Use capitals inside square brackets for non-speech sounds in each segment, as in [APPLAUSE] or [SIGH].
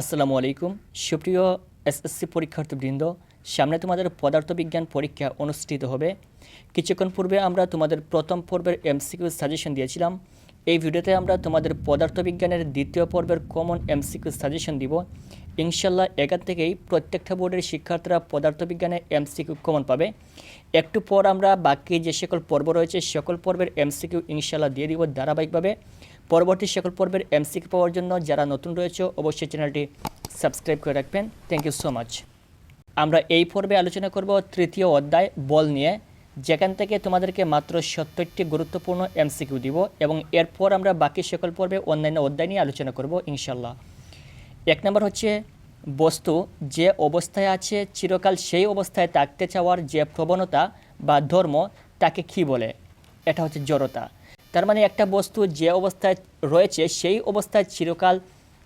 আসসালামু আলাইকুম। সুপ্রিয় এসএসসি পরীক্ষার্থীবৃন্দ, সামনে তোমাদের পদার্থবিজ্ঞান পরীক্ষা অনুষ্ঠিত হবে। কিছুক্ষণ পূর্বে আমরা তোমাদের প্রথম পর্বের এমসিকিউ সাজেশন দিয়েছিলাম। এই ভিডিওতে আমরা তোমাদের পদার্থবিজ্ঞানের দ্বিতীয় পর্বের কমন এমসিকিউ সাজেশন দিব। ইনশাল্লাহ এখান থেকেই প্রত্যেকটা বোর্ডের শিক্ষার্থীরা পদার্থবিজ্ঞানে এমসিকিউ কমন পাবে। একটু পর আমরা বাকি যে সকল পর্ব রয়েছে, সকল পর্বের এমসিকিউ ইনশাল্লাহ দিয়ে দিব ধারাবাহিকভাবে। পরবর্তী সকল পর্বের এমসিকিউ পাওয়ার জন্য যারা নতুন রয়েছে, অবশ্যই চ্যানেলটি সাবস্ক্রাইব করে রাখবেন। থ্যাংক ইউ সো মাচ আমরা এই পর্বে আলোচনা করব তৃতীয় অধ্যায় বল নিয়ে। যেখান থেকে তোমাদেরকে মাত্র সত্তরটি গুরুত্বপূর্ণ এমসিকিউ দিব এবং এরপর আমরা বাকি সকল পর্বে অন্যান্য অধ্যায় নিয়ে আলোচনা করব ইনশাল্লাহ এক নম্বর হচ্ছে বস্তু, যে অবস্থায় আছে, চিরকাল সেই অবস্থায় থাকতে চাওয়ার যে প্রবণতা বা ধর্ম, তাকে কী বলে? এটা হচ্ছে জড়তা। তার মানে একটা বস্তু যে অবস্থায় রয়েছে, সেই অবস্থায় চিরকাল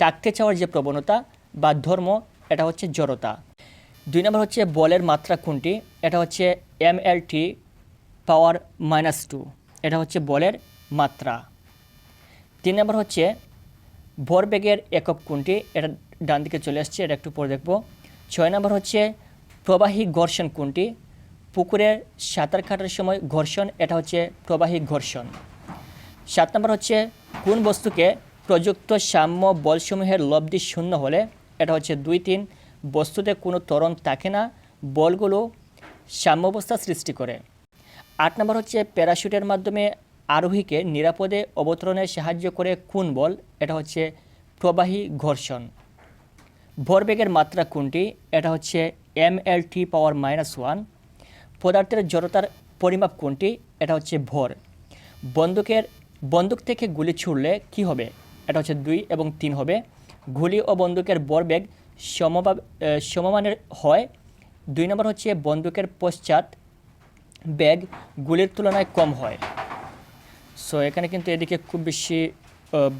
থাকতে চাওয়ার যে প্রবণতা বা ধর্ম, এটা হচ্ছে জড়তা। দুই নম্বর হচ্ছে বলের মাত্রা কোনটি? এটা হচ্ছে M L T power minus two এটা হচ্ছে বলের মাত্রা। তিন নম্বর হচ্ছে ভরবেগের একক কোনটি? এটা ডান দিকে চলে আসছে, এটা একটু পরে দেখব। ছয় নম্বর হচ্ছে প্রবাহী ঘর্ষণ কোনটি? পুকুরে সাঁতার কাটার সময় ঘর্ষণ, এটা হচ্ছে প্রবাহী ঘর্ষণ। সাত নম্বর হচ্ছে, কোন বস্তুকে প্রযুক্ত সাম্য বলসমূহের লব্ধি শূন্য হলে, এটা হচ্ছে দুই তিন, বস্তুতে কোনো তরণ থাকে না, বলগুলো সাম্যাবস্থা সৃষ্টি করে। আট নম্বর হচ্ছে, প্যারাশুটের মাধ্যমে আরোহীকে নিরাপদে অবতরণে সাহায্য করে কোন বল, এটা হচ্ছে প্রবাহী ঘর্ষণ। ভরবেগের মাত্রা কোনটি, এটা হচ্ছে M L T power minus one পদার্থের জড়তার পরিমাপ কোনটি, এটা হচ্ছে ভর। বন্দুকের বন্দুক থেকে গুলি ছুড়লে কি হবে? এটা হচ্ছে দুই এবং তিন হবে। গুলি ও বন্দুকের ভরবেগ সমবা আহ, সমমানের হয়। দুই নম্বর হচ্ছে বন্দুকের পশ্চাৎ বেগ গুলির তুলনায় কম হয়। সো এখানে কিন্তু এদিকে খুব বেশি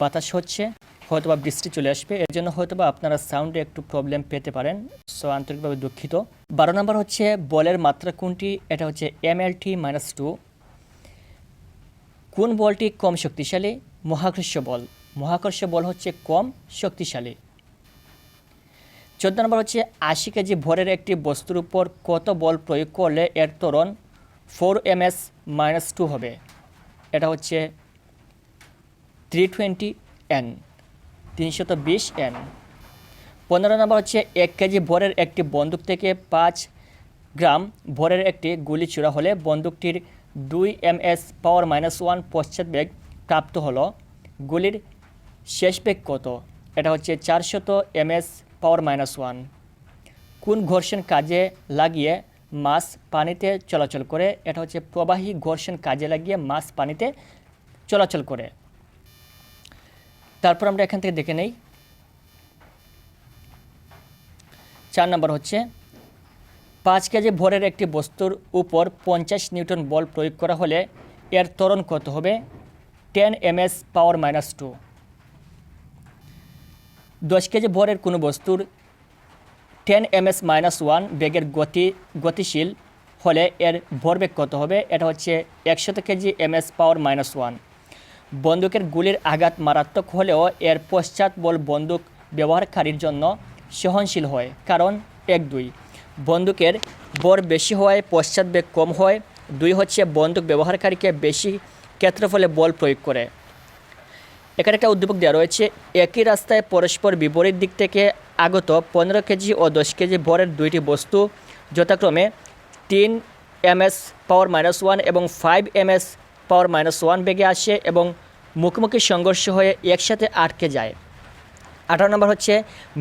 বাতাস হচ্ছে। হয়তোবা বৃষ্টি চলে আসবে। এর জন্য হয়তোবা আপনারা সাউন্ডে একটু প্রবলেম পেতে পারেন। সো আন্তরিকভাবে দুঃখিত। বারো নম্বর হচ্ছে বলের মাত্রা কোনটি? এটা হচ্ছে M L T minus two কোন বলটি কম শক্তিশালী? মহাকর্ষ বল। মহাকর্ষ বল হচ্ছে কম শক্তিশালী। চোদ্দ নম্বর হচ্ছে আশি কেজি ভরের একটি বস্তুর উপর কত বল প্রয়োগ করলে এর ত্বরণ four M S minus two হবে? এটা হচ্ছে থ্রি টোয়েন্টি এন, তিনশত বিশ এন। পনেরো নম্বর হচ্ছে এক কেজি ভরের একটি বন্দুক থেকে পাঁচ গ্রাম ভরের একটি গুলি ছোড়া হলে বন্দুকটির দুই M S power minus one পশ্চাৎ বেগ প্রাপ্ত হলো। গুলির শেষ বেগ কত? এটা হচ্ছে চারশত M S power minus one. কোন ঘর্ষণ কাজে লাগিয়ে মাছ পানিতে চলাচল করে? এটা হচ্ছে প্রবাহী ঘর্ষণ কাজে লাগিয়ে মাছ পানিতে চলাচল করে। তারপর আমরা এখান থেকে দেখে নেই। চার নম্বর হচ্ছে পাঁচ কেজি ভরের একটি বস্তুর উপর পঞ্চাশ নিউটন বল প্রয়োগ করা হলে এর ত্বরণ কত হবে? Ten M S power minus two. দশ কেজি ভরের কোনো বস্তুর ten M S minus one বেগের গতি গতিশীল হলে এর ভরবেগ কত হবে? এটা হচ্ছে একশত KG M S power minus one. বন্দুকের গুলির আঘাত মারাত্মক হলেও এর পশ্চাৎ বল বন্দুক ব্যবহারকারীর জন্য সহনশীল হয়, কারণ এক দুই। বন্দুকের বর বেশি হওয়ায় পশ্চাৎ বেগ কম হয়। দুই হচ্ছে বন্দুক ব্যবহারকারীকে বেশি ক্ষেত্রফলে বল প্রয়োগ করে। এখানে একটা উদ্দীপক দেওয়া রয়েছে, একই রাস্তায় পরস্পর বিপরীত দিক থেকে আগত পনেরো কেজি ও দশ কেজি ভরের দুইটি বস্তু, যথাক্রমে তিন M S power minus one এবং five M S power minus one বেগে আসে এবং মুখোমুখি সংঘর্ষ হয়ে একসাথে আটকে যায়। আঠারো নম্বর হচ্ছে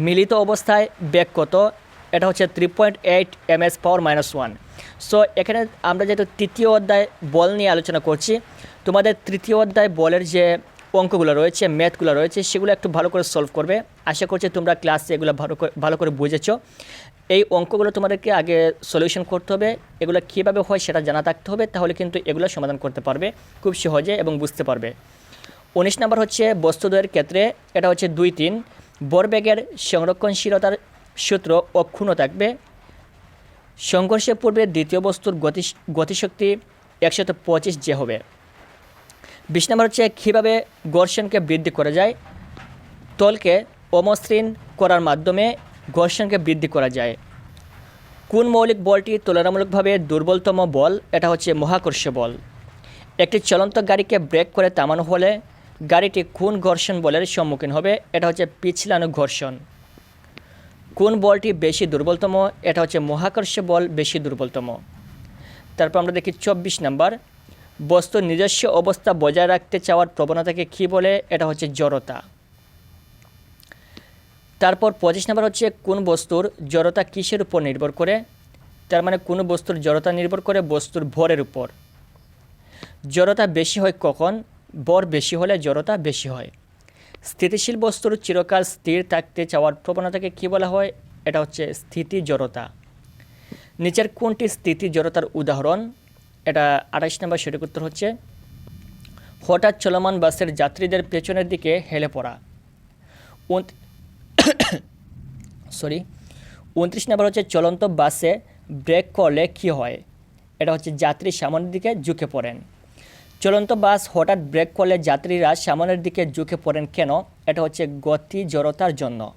মিলিত অবস্থায় বেগ কত? এটা হচ্ছে three point eight M S power minus one so এখানে আমরা যেহেতু তৃতীয় অধ্যায় বল নিয়ে আলোচনা করছি, তোমাদের তৃতীয় অধ্যায় বলের যে অঙ্কগুলো রয়েছে ম্যাথগুলো রয়েছে, সেগুলো একটু ভালো করে সলভ করবে। আশা করছি তোমরা ক্লাসে এগুলো ভালো করে ভালো করে বুঝেছ। এই অঙ্কগুলো তোমাদেরকে আগে সলিউশন করতে হবে, এগুলো কীভাবে হয় সেটা জানা থাকতে হবে, তাহলে কিন্তু এগুলো সমাধান করতে পারবে, খুব সহজে এবং বুঝতে পারবে। উনিশ নম্বর হচ্ছে বস্তুদ্বয়ের ক্ষেত্রে, এটা হচ্ছে দুই তিন, বরবেগের সংরক্ষণশীলতার সূত্র অক্ষুণ্ণ থাকবে। সংঘর্ষের পূর্বে দ্বিতীয় বস্তুর গতি গতিশক্তি একশত পঁচিশ যে হবে। বিশ নম্বর হচ্ছে কীভাবে ঘর্ষণকে বৃদ্ধি করা যায়? তলকে অমসৃণ করার মাধ্যমে ঘর্ষণকে বৃদ্ধি করা যায়। কোন মৌলিক বলটি তুলনামূলকভাবে দুর্বলতম বল? এটা হচ্ছে মহাকর্ষ বল। একটি চলন্ত গাড়িকে ব্রেক করে থামানো হলে গাড়িটি কোন ঘর্ষণ বলের সম্মুখীন হবে? এটা হচ্ছে পিছলানো ঘর্ষণ। কোন বলটি বেশি দুর্বলতম? এটা হচ্ছে মহাকর্ষ বল বেশি দুর্বলতম। তারপর আমরা দেখি চব্বিশ নাম্বার। বস্তুর নিজস্ব অবস্থা বজায় রাখতে চাওয়ার প্রবণতাকে কী বলে? এটা হচ্ছে জড়তা। তারপর পঁচিশ নাম্বার হচ্ছে কোন বস্তুর জড়তা কিসের উপর নির্ভর করে? তার মানে কোনো বস্তুর জড়তা নির্ভর করে? বস্তুর ভরের উপর। জড়তা বেশি হয় কখন? ভর বেশি হলে জড়তা বেশি হয়। স্থিতিশীল বস্তুর চিরকাল স্থির থাকতে চাওয়ার প্রবণতাকে কী বলা হয়? এটা হচ্ছে স্থিতি জড়তা নিচের কোনটি স্থিতি জড়তার উদাহরণ? এটা আঠাইশ নম্বর সঠিক উত্তর হচ্ছে, হঠাৎ চলমান বাসের যাত্রীদের পেছনের দিকে হেলে পড়া। সরি [COUGHS] উনত্রিশ নম্বর হচ্ছে চলন্ত বাসে ব্রেক করলে কী হয়? এটা হচ্ছে যাত্রী সামনের দিকে ঝুঁকে পড়েন। চলন্ত বাস হঠাৎ ব্রেক করলে যাত্রীরা সামনের দিকে ঝুঁকে পড়েন কেন? এটা হচ্ছে গতি জড়তার জন্য।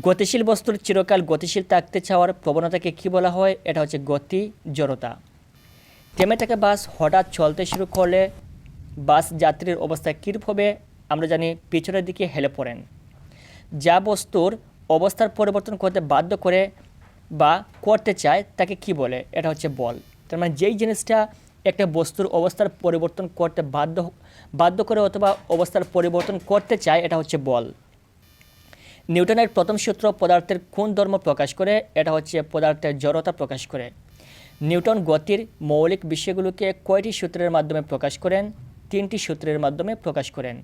গতিশীল বস্তুর চিরকাল গতিশীল থাকতে চাওয়ার প্রবণতাকে কী বলা হয়? এটা হচ্ছে গতি জড়তা। থেমে থাকা বাস হঠাৎ চলতে শুরু করলে বাস যাত্রীর অবস্থা কীরূপ হবে? আমরা জানি পিছনের দিকে হেলে পড়েন। যা বস্তুর অবস্থার পরিবর্তন করতে বাধ্য করে বা করতে চায় তাকে কি বলে? এটা হচ্ছে বল। তার মানে যেই জিনিসটা একটা বস্তুর অবস্থার পরিবর্তন করতে বাধ্য বাধ্য করে অথবা অবস্থার পরিবর্তন করতে চায়, এটা হচ্ছে বল। নিউটনের প্রথম সূত্র পদার্থের কোন ধর্ম প্রকাশ করে, এটা হচ্ছে পদার্থের জড়তা প্রকাশ করে। নিউটন গতির মৌলিক বিষয়গুলোকে কয়টি সূত্রের মাধ্যমে প্রকাশ করেন? তিনটি সূত্রের মাধ্যমে প্রকাশ করেন।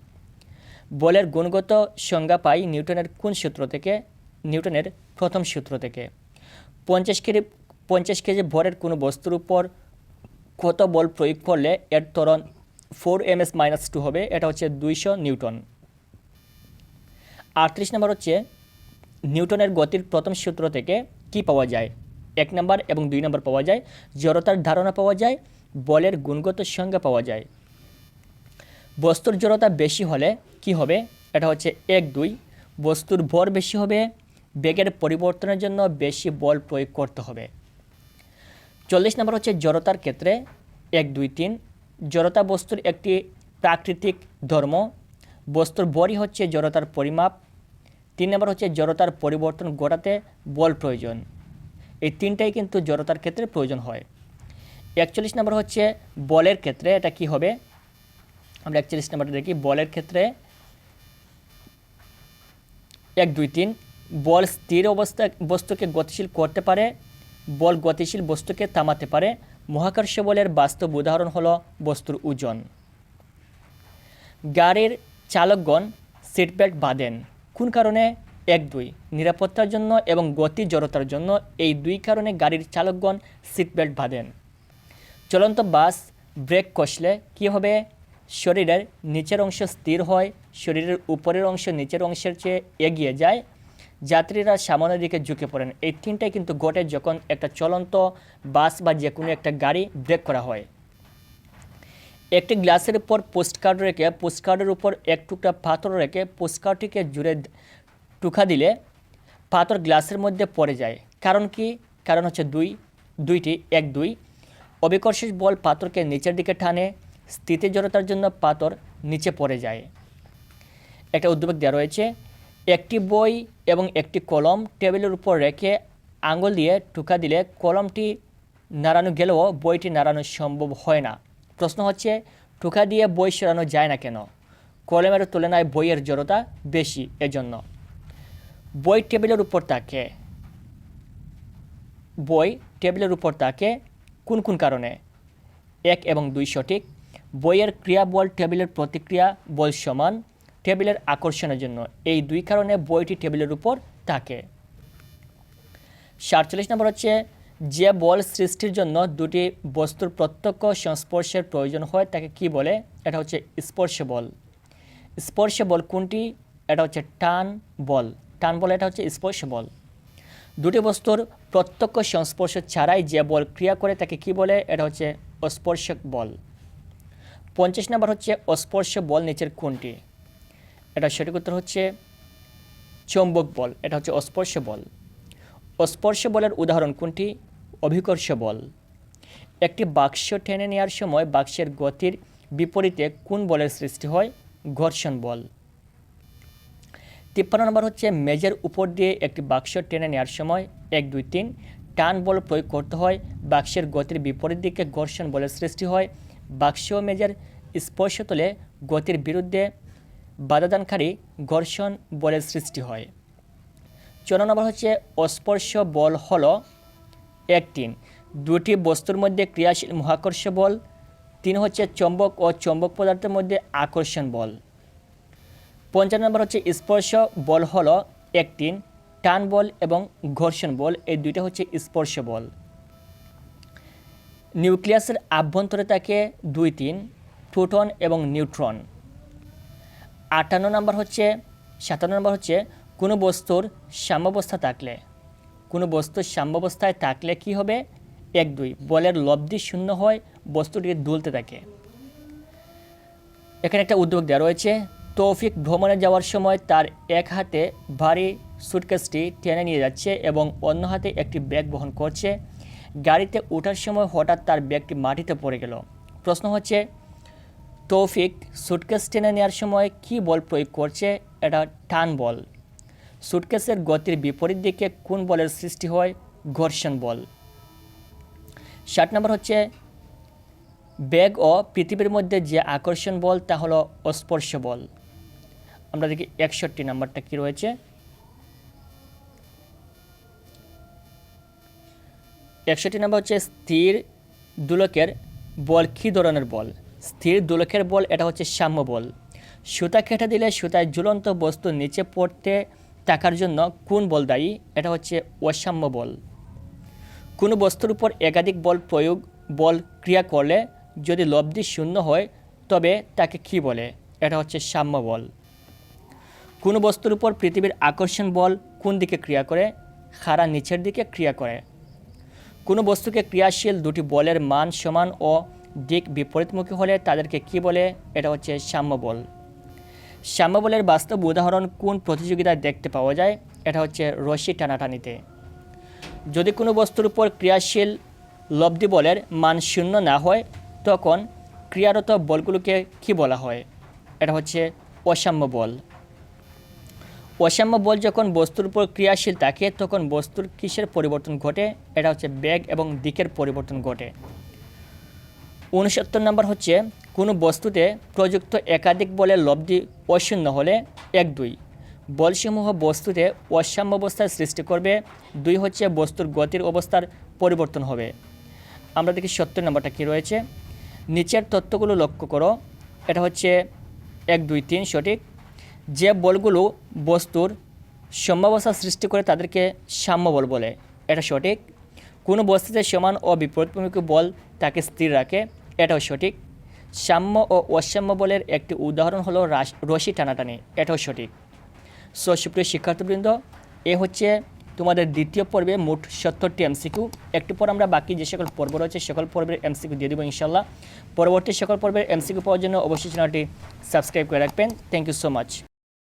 বলের গুণগত সংজ্ঞা পাই নিউটনের কোন সূত্র থেকে? নিউটনের প্রথম সূত্র থেকে। পঞ্চাশ কেজি পঞ্চাশ কেজি ভরের কোনো বস্তুর উপর কত বল প্রয়োগ করলে এর ত্বরণ four M S minus two হবে? এটা হচ্ছে দুইশো নিউটন। আটত্রিশ নম্বর হচ্ছে নিউটনের গতির প্রথম সূত্র থেকে কি পাওয়া যায়? এক নম্বর এবং দুই নম্বর পাওয়া যায়। জড়তার ধারণা পাওয়া যায়। বলের গুণগত সংজ্ঞা পাওয়া যায়। বস্তুর জড়তা বেশি হলে কি হবে? এটা হচ্ছে এক দুই। বস্তুর ভর বেশি হবে। বেগের পরিবর্তনের জন্য বেশি বল প্রয়োগ করতে হবে। চল্লিশ নম্বর হচ্ছে জড়তার ক্ষেত্রে এক, দুই, তিন। জড়তা বস্তুর একটি প্রাকৃতিক ধর্ম। বস্তুর বরই হচ্ছে জড়তার পরিমাপ। তিন নম্বর হচ্ছে জড়তার পরিবর্তন ঘটাতে বল প্রয়োজন। এই তিনটাই কিন্তু জড়তার ক্ষেত্রে প্রয়োজন হয়। একচল্লিশ নম্বর হচ্ছে বলের ক্ষেত্রে, এটা কি হবে? আমরা একচল্লিশ নম্বরটা দেখি, বলের ক্ষেত্রে এক, দুই, তিন। বল স্থির অবস্থা, বস্তুকে গতিশীল করতে পারে। বল গতিশীল বস্তুকে থামাতে পারে। মহাকর্ষ বলের বাস্তব উদাহরণ হলো বস্তুর ওজন। গাড়ির চালকগণ সিট বেল্ট বাঁধেন। কোন কারণে? এক, দুই, নিরাপত্তার জন্য এবং গতি জড়তার জন্য। এই দুই কারণে গাড়ির চালকগণ সিট বেল্ট বাঁধেন। চলন্ত বাস ব্রেক কষলে কী হবে? শরীরের নিচের অংশ স্থির হয়, শরীরের উপরের অংশ নিচের অংশের চেয়ে এগিয়ে যায় যাত্রীরা সামনের দিকে ঝুঁকে পড়েন। এই তিনটাই কিন্তু ঘটে যখন একটা চলন্ত বাস বা যে কোনো একটা গাড়ি ব্রেক করা হয়। একটি গ্লাসের উপর পোস্টকার্ড রেখে পোস্টকার্ডের উপর এক টুকরা পাথর রেখে পোস্টকার্ডটিকে জুড়ে টুকা দিলে পাথর গ্লাসের মধ্যে পড়ে যায়। কারণ কি? কারণ হচ্ছে দুই, দুইটি, এক, দুই। অবিকর্ষিক বল পাথরকে নিচের দিকে টানে স্থিতি জড়তার জন্য পাথর নিচে পড়ে যায়। একটা উদ্যোগ দেওয়া রয়েছে একটি বই এবং একটি কলম টেবিলের উপর রেখে আঙুল দিয়ে টুকা দিলে কলমটি নাড়ানো গেলেও বইটি নাড়ানো সম্ভব হয় না। প্রশ্ন হচ্ছে টুকা দিয়ে বই সরানো যায় না কেন? কলমের তুলনায় বইয়ের জড়তা বেশি এজন্য। বই টেবিলের উপর থাকে বই টেবিলের উপর থাকে কোন কোন কারণে? এক এবং দুই সঠিক। বইয়ের ক্রিয়া বল টেবিলের প্রতিক্রিয়া বল সমান টেবিলের আকর্ষণের জন্য। এই দুই কারণে বইটি টেবিলের উপর থাকে। সাতচল্লিশ নম্বর হচ্ছে, যে বল সৃষ্টির জন্য দুটি বস্তুর প্রত্যক্ষ সংস্পর্শের প্রয়োজন হয়, তাকে কি বলে? এটা হচ্ছে স্পর্শ বল। স্পর্শ বল কোনটি? এটা হচ্ছে টান বল। টান বল এটা হচ্ছে স্পর্শ বল। দুটি বস্তুর প্রত্যক্ষ সংস্পর্শ ছাড়াই যে বল ক্রিয়া করে, তাকে কি বলে? এটা হচ্ছে অস্পর্শক বল। পঞ্চাশ নম্বর হচ্ছে, অস্পর্শ বল নিচের কোনটি? এটা সঠিক উত্তর হচ্ছে চৌম্বক বল, এটা হচ্ছে অস্পর্শ বল। অস্পর্শ বলের উদাহরণ কোনটি? অভিকর্ষ বল। একটি বাক্স টেনে নেওয়ার সময় বাক্সের গতির বিপরীতে কোন বলের সৃষ্টি হয়? ঘর্ষণ বল। তিপ্পান্ন নম্বর হচ্ছে মেজের উপর দিয়ে একটি বাক্স টেনে নেওয়ার সময় এক, দুই, তিন, টান বল প্রয়োগ করতে হয়, বাক্সের গতির বিপরীত দিকে ঘর্ষণ বলের সৃষ্টি হয়, বাক্স মেজের স্পর্শতলে গতির বিরুদ্ধে বাধাদানকারী ঘর্ষণ বলের সৃষ্টি হয়। চৌন্ন নম্বর হচ্ছে অস্পর্শ বল হল এক তিন দুটি বস্তুর মধ্যে ক্রিয়াশীল মহাকর্ষ বল, তিন হচ্ছে চম্বক ও চম্বক পদার্থের মধ্যে আকর্ষণ বল। পঞ্চান্ন নম্বর হচ্ছে স্পর্শ বল হল এক তিন টান বল এবং ঘর্ষণ বল, এই দুইটা হচ্ছে স্পর্শ বল। নিউক্লিয়াসের আভ্যন্তরে থাকে দুই তিন প্রোটন এবং নিউট্রন। আটান্ন নম্বর হচ্ছে, সাতান্ন নম্বর হচ্ছে, কোনো বস্তুর সাম্যাবস্থা থাকলে। কোনো বস্তুর সাম্যাবস্থায় থাকলে কি হবে? এক, দুই, বলের লব্ধি শূন্য হয়, বস্তুটিকে দুলতে থাকে। এখানে একটা উদ্যোগ দেওয়া রয়েছে, তৌফিক ভ্রমণে যাওয়ার সময় তার এক হাতে ভারী সুটকেসটি টেনে নিয়ে যাচ্ছে এবং অন্য হাতে একটি ব্যাগ বহন করছে। গাড়িতে ওঠার সময় হঠাৎ তার ব্যাগটি মাটিতে পড়ে গেল। প্রশ্ন হচ্ছে তৌফিক সুটকেস টেনে নেওয়ার সময় কি বল প্রয়োগ করছে? এটা টান বল। সুটকেসের গতির বিপরীত দিকে কোন বলের সৃষ্টি হয়? ঘর্ষণ বল। ষাট নম্বর হচ্ছে ব্যাগ ও পৃথিবীর মধ্যে যে আকর্ষণ বল, তা হলো অস্পর্শ বল। আমরা দেখি একষট্টি নাম্বারটা কি রয়েছে? একষট্টি নাম্বার হচ্ছে স্থির দুলকের বল, কী ধরনের বল? স্থির দোলকের বল, এটা হচ্ছে সাম্য বল। সুতা কেটে দিলে সুতায় ঝুলন্ত বস্তু নিচে পড়তে থাকার জন্য কোন বল দায়ী? এটা হচ্ছে অসাম্য বল। কোনো বস্তুর উপর একাধিক বল প্রয়োগ, বল ক্রিয়া করলে যদি লব্ধি শূন্য হয়, তবে তাকে কি বলে? এটা হচ্ছে সাম্য বল। কোনো বস্তুর উপর পৃথিবীর আকর্ষণ বল কোন দিকে ক্রিয়া করে? খাড়া নিচের দিকে ক্রিয়া করে। কোনো বস্তুকে ক্রিয়াশীল দুটি বলের মান সমান ও দিক বিপরীতমুখী হলে তাদেরকে কি বলে? এটা হচ্ছে সাম্য বল। সাম্য বলের বাস্তব উদাহরণ কোন প্রতিযোগিতায় দেখতে পাওয়া যায়? এটা হচ্ছে রশি টানাটানিতে। যদি কোনো বস্তুর উপর ক্রিয়াশীল লব্ধি বলের মান শূন্য না হয়, তখন ক্রিয়ারত বলগুলোকে কি বলা হয়? এটা হচ্ছে অসাম্য বল। অসাম্য বল যখন বস্তুর উপর ক্রিয়াশীল থাকে, তখন বস্তুর কিসের পরিবর্তন ঘটে? এটা হচ্ছে বেগ এবং দিকের পরিবর্তন ঘটে। উনসত্তর নম্বর হচ্ছে, কোনো বস্তুতে প্রযুক্ত একাধিক বলে লব্ধি অশূন্য হলে, এক দুই। বলসমূহ বস্তুতে অসাম্য অবস্থার সৃষ্টি করবে, দুই হচ্ছে বস্তুর গতির অবস্থার পরিবর্তন হবে। আমরা দেখি সত্তর নম্বরটা কী রয়েছে? নিচের তথ্যগুলো লক্ষ্য করো। এটা হচ্ছে এক, দুই, তিন, সঠিক। যে বলগুলো বস্তুর সম্ভাবস্থা সৃষ্টি করে তাদেরকে সাম্য বল বলে, এটা সঠিক। কোনো বস্তুতে সমান ও বিপরীতমুখী বল তাকে স্থির রাখে এটাও সঠিক। সাম্য ও অসাম্য বলের একটি উদাহরণ হলো রাশ- টানাটানি, এটাও সঠিক। সো, সুপ্রিয় শিক্ষার্থীবৃন্দ, এ হচ্ছে তোমাদের দ্বিতীয় পর্বে মোট সত্তরটি এমসিকিউ। একটু পর আমরা বাকি যে সকল পর্ব রয়েছে, সকল পর্বের এমসিকিউ দিয়ে দেবো ইনশাল্লাহ পরবর্তী সকল পর্বের এমসিকিউ পাওয়ার জন্য অবশ্যই চ্যানেলটি সাবস্ক্রাইব করে রাখবেন। Thank you so much